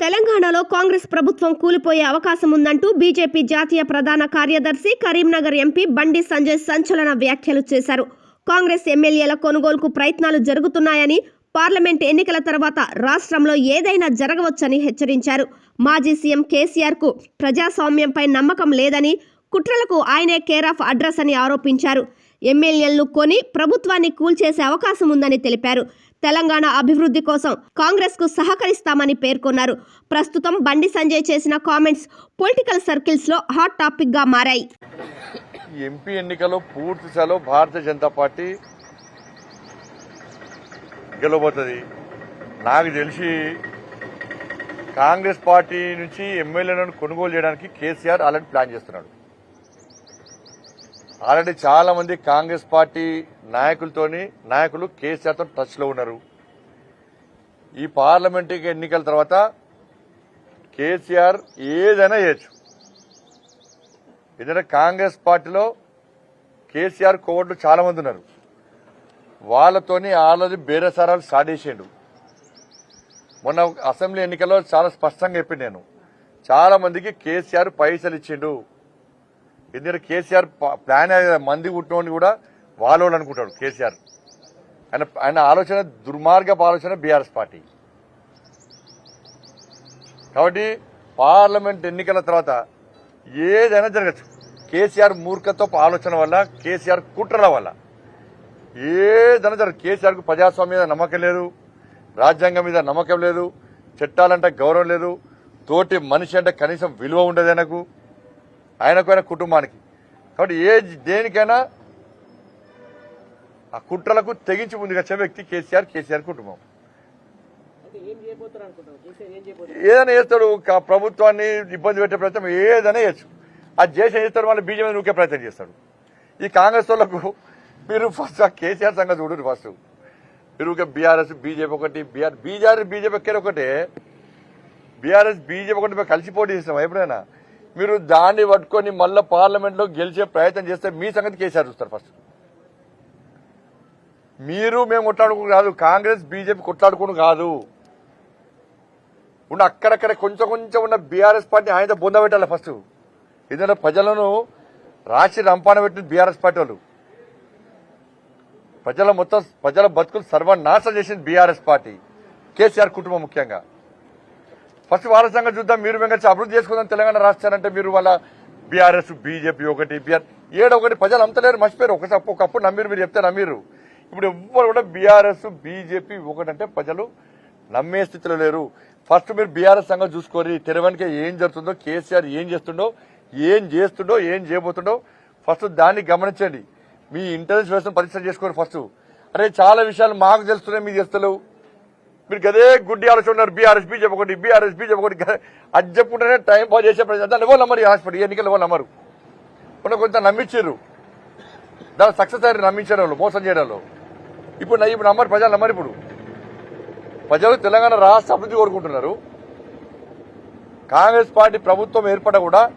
తెలంగాణలో కాంగ్రెస్ ప్రభుత్వం కూలిపోయే అవకాశం ఉందంటూ బీజేపీ జాతీయ ప్రధాన కార్యదర్శి కరీంనగర్ ఎంపీ బండి సంజయ్ సంచలన వ్యాఖ్యలు చేశారు. కాంగ్రెస్ ఎమ్మెల్యేల కొనుగోలుకు ప్రయత్నాలు జరుగుతున్నాయని పార్లమెంట్ ఎన్నికల తర్వాత రాష్ట్రంలో ఏదైనా జరగవచ్చని హెచ్చరించారు. మాజీ సీఎం కేసీఆర్కు ప్రజాస్వామ్యంపై నమ్మకం లేదని కుట్రలకు ఆయనే కేర్ ఆఫ్ అడ్రస్ అని ఆరోపించారు. ఎమ్మెల్యేలను కొని ప్రభుత్వాన్ని కూల్చేసే అవకాశం ఉందని తెలిపారు. తెలంగాణ అభివృద్ధి కోసం కాంగ్రెస్కు సహకరిస్తామని పేర్కొన్నారు. ప్రస్తుతం బండి సంజయ్ చేసిన కామెంట్స్ పొలిటికల్ సర్కిల్స్లో హాట్ టాపిక్గా మారాయి. ఎంపీ ఎన్నికలో పూర్తి స్థాయిలో భారతీయ జనతా పార్టీ గెలవబోతుంది. నాకు తెలిసి కాంగ్రెస్ పార్టీ నుంచి ఎమ్మెల్యేలను కొనుగోలు చేయడానికి కేసీఆర్ అలాంటి ప్లాన్ చేస్తున్నాడు. ఆల్రెడీ చాలా మంది కాంగ్రెస్ పార్టీ నాయకులతోని నాయకులు కేసీఆర్తో టచ్లో ఉన్నారు. ఈ పార్లమెంట్ ఎన్నికల తర్వాత కేసీఆర్ ఏదైనా చేయొచ్చు. ఎందుకంటే కాంగ్రెస్ పార్టీలో కేసీఆర్ కోవట్లు చాలా మంది ఉన్నారు. వాళ్ళతోని ఆల్రెడీ బేరసారాలు స్టార్ట్ చేసిండు. మొన్న అసెంబ్లీ ఎన్నికల్లో చాలా స్పష్టంగా చెప్పింది నేను చాలా మందికి కేసీఆర్ పైసలు ఇచ్చిండు. ఎందుకంటే కేసీఆర్ ప్లాన్ మంది పుట్టినోడిని కూడా వాళ్ళు అనుకుంటాడు కేసీఆర్. ఆయన ఆయన ఆలోచన దుర్మార్గపు ఆలోచన బీఆర్ఎస్ పార్టీ. కాబట్టి పార్లమెంట్ ఎన్నికల తర్వాత ఏదైనా జరగచ్చు. కేసీఆర్ మూర్ఖత్వపు ఆలోచన వల్ల కేసీఆర్ కుట్రల వల్ల ఏదైనా జరగదు కేసీఆర్కు ప్రజాస్వామ్యం మీద నమ్మకం లేదు రాజ్యాంగం మీద నమ్మకం లేదు చట్టాలంటే గౌరవం లేదు తోటి మనిషి అంటే కనీసం విలువ ఉండదు ఆయనకు. ఆయనకు ఆయన కుటుంబానికి. కాబట్టి ఏ దేనికైనా ఆ కుట్రలకు తెగించి ముందుకు వచ్చే వ్యక్తి కేసీఆర్ కేసీఆర్ కుటుంబం. ఏదైనా చేస్తాడు ప్రభుత్వాన్ని ఇబ్బంది పెట్టే ప్రయత్నం ఏదైనా చేయొచ్చు. అది చేసి చేస్తాడు మళ్ళీ బీజేపీ నూకే ప్రయత్నం చేస్తాడు. ఈ కాంగ్రెస్ వాళ్ళకు మీరు ఫస్ట్ ఆ కేసీఆర్ సంగతి చూడరు ఫస్ట్. మీరు బీఆర్ఎస్ బీజేపీ ఒకటి బీఆర్ బీజేపీ బీజేపీ ఒకటే. బీఆర్ఎస్ బీజేపీ ఒకటి మేము కలిసి పోటీ చేస్తాం ఎప్పుడైనా? మీరు దాన్ని పట్టుకొని మళ్ళీ పార్లమెంట్లో గెలిచే ప్రయత్నం చేస్తే మీ సంగతి కేసీఆర్ చూస్తారు ఫస్ట్. మీరు మేము కొట్లాడుకుని కాదు కాంగ్రెస్ బీజేపీ కొట్లాడుకుని కాదు. ఉన్న అక్కడక్కడ కొంచెం కొంచెం ఉన్న బీఆర్ఎస్ పార్టీ ఆయన బొంద పెట్టాలి ఫస్ట్. ఎందుకంటే ప్రజలను రాసి రంపాన పెట్టిన బీఆర్ఎస్ పార్టీ వాళ్ళు. ప్రజల మొత్తం ప్రజల బతుకులు సర్వనాశనం చేసింది బీఆర్ఎస్ పార్టీ. కేసీఆర్ కుటుంబం ముఖ్యంగా. ఫస్ట్ వాళ్ళ సంగతి చూద్దాం. మీరు మేము అభివృద్ధి చేసుకుందాం. తెలంగాణ రాష్ట్రానంటే మీరు వాళ్ళ బీఆర్ఎస్ బీజేపీ ఒకటి బీఆర్ ఏడొకటి ప్రజలు అంతలేరు మర్చిపోయారు. ఒకసారి ఒకప్పుడు నమ్మిరు. మీరు చెప్తే నమ్మిరు. ఇప్పుడు ఎవ్వరు కూడా బీఆర్ఎస్ బీజేపీ ఒకటంటే ప్రజలు నమ్మే స్థితిలో లేరు. ఫస్ట్ మీరు బీఆర్ఎస్ సంగతి చూసుకోరి. తెరవనికి ఏం జరుగుతుందో కేసీఆర్ ఏం చేస్తుండో ఏం చేస్తుండో ఏం చేయబోతుండో ఫస్ట్ దాన్ని గమనించండి. మీ ఇంటెలిజెన్స్ వ్యవస్థను పరీక్ష చేసుకోండి ఫస్ట్. అరే చాలా విషయాలు మాకు తెలుస్తున్నాయి మీకు తెలుస్తలేవు మీరు గదే గుడ్డి ఆలోచన బీఆర్ఎస్ బీజేపీ ఒకటి బీఆర్ఎస్ బీజేపీ ఒకటి గ- అది చెప్పుకుంటేనే టైం పాస్ చేసే ప్రజలు. దాన్ని ఎవరు నమ్మరు ఈ హాస్పిటల్ ఎన్నికలు ఎవరు నమ్మరు? మనం కొంత నమ్మించారు. దాని సక్సెస్ అయ్యారు నమ్మించడం మోసం చేయడం ఇప్పుడు నా- ఇప్పుడు నమ్మరు ప్రజలు నమ్మరు ఇప్పుడు. ప్రజలు తెలంగాణ రాష్ట్ర అభివృద్ధి కోరుకుంటున్నారు. కాంగ్రెస్ పార్టీ ప్రభుత్వం ఏర్పడ కూడా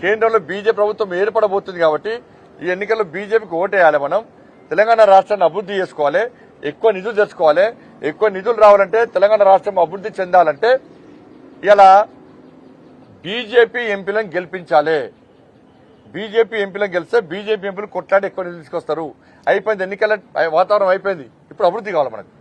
కేంద్రంలో బీజేపీ ప్రభుత్వం ఏర్పడబోతుంది కాబట్టి ఈ ఎన్నికల్లో బీజేపీకి ఓటేయాలి మనం. తెలంగాణ రాష్ట్రాన్ని అభివృద్ధి చేసుకోవాలి. ఎక్కువ నిధులు తెచ్చుకోవాలి ఎక్కువ నిధులు రావాలంటే తెలంగాణ రాష్ట్రం అభివృద్ధి చెందాలంటే ఇలా బీజేపీ ఎంపీలను గెలిపించాలి. బీజేపీ ఎంపీలను గెలిస్తే బీజేపీ ఎంపీలు కొట్లాడి ఎక్కువ నిధులు తీసుకొస్తారు. అయిపోయింది ఎన్నికల వాతావరణం అయిపోయింది. ఇప్పుడు అభివృద్ధి కావాలి మనకు.